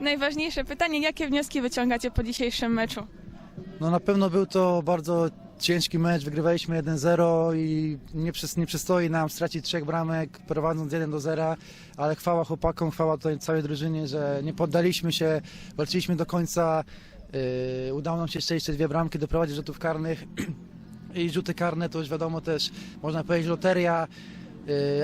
Najważniejsze pytanie, jakie wnioski wyciągacie po dzisiejszym meczu? No na pewno był to bardzo ciężki mecz, wygrywaliśmy 1-0 i nie, przys- nie przystoi nam stracić trzech bramek prowadząc 1 do 0, ale chwała chłopakom, chwała tutaj całej drużynie, że nie poddaliśmy się, walczyliśmy do końca, yy, udało nam się jeszcze dwie bramki doprowadzić do rzutów karnych. I rzuty karne to już wiadomo też, można powiedzieć loteria,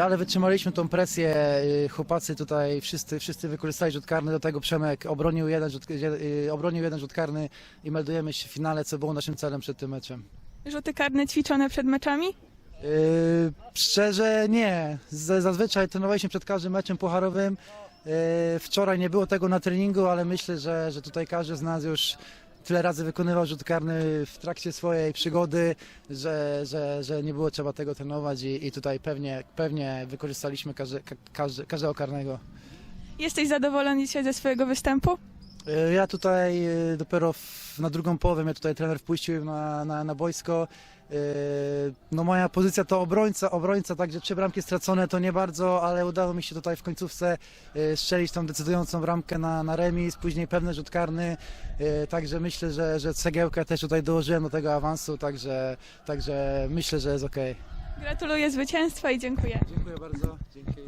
ale wytrzymaliśmy tą presję, yy, chłopacy tutaj wszyscy, wszyscy wykorzystali rzut karny, do tego Przemek obronił jeden rzut, yy, obronił jeden rzut karny i meldujemy się w finale, co było naszym celem przed tym meczem. Rzuty karne ćwiczone przed meczami? Yy, szczerze nie. Z, zazwyczaj trenowaliśmy przed każdym meczem pucharowym. Wczoraj nie było tego na treningu, ale myślę, że, że tutaj każdy z nas już tyle razy wykonywał rzut karny w trakcie swojej przygody, że, że, że nie było trzeba tego trenować i, i tutaj pewnie, pewnie wykorzystaliśmy każdy, ka- każdy, każdego karnego. Jesteś zadowolony dzisiaj ze swojego występu? Yy, Ja tutaj yy, dopiero w, na drugą połowę mnie tutaj trener wpuścił na, na, na boisko. Yy, No moja pozycja to obrońca, obrońca, także trzy bramki stracone to nie bardzo, ale udało mi się tutaj w końcówce strzelić tą decydującą bramkę na, na remis, później pewny rzut karny, także myślę, że, że cegiełkę też tutaj dołożyłem do tego awansu, także, także myślę, że jest ok. Gratuluję zwycięstwa i dziękuję. Dziękuję bardzo. Dzięki.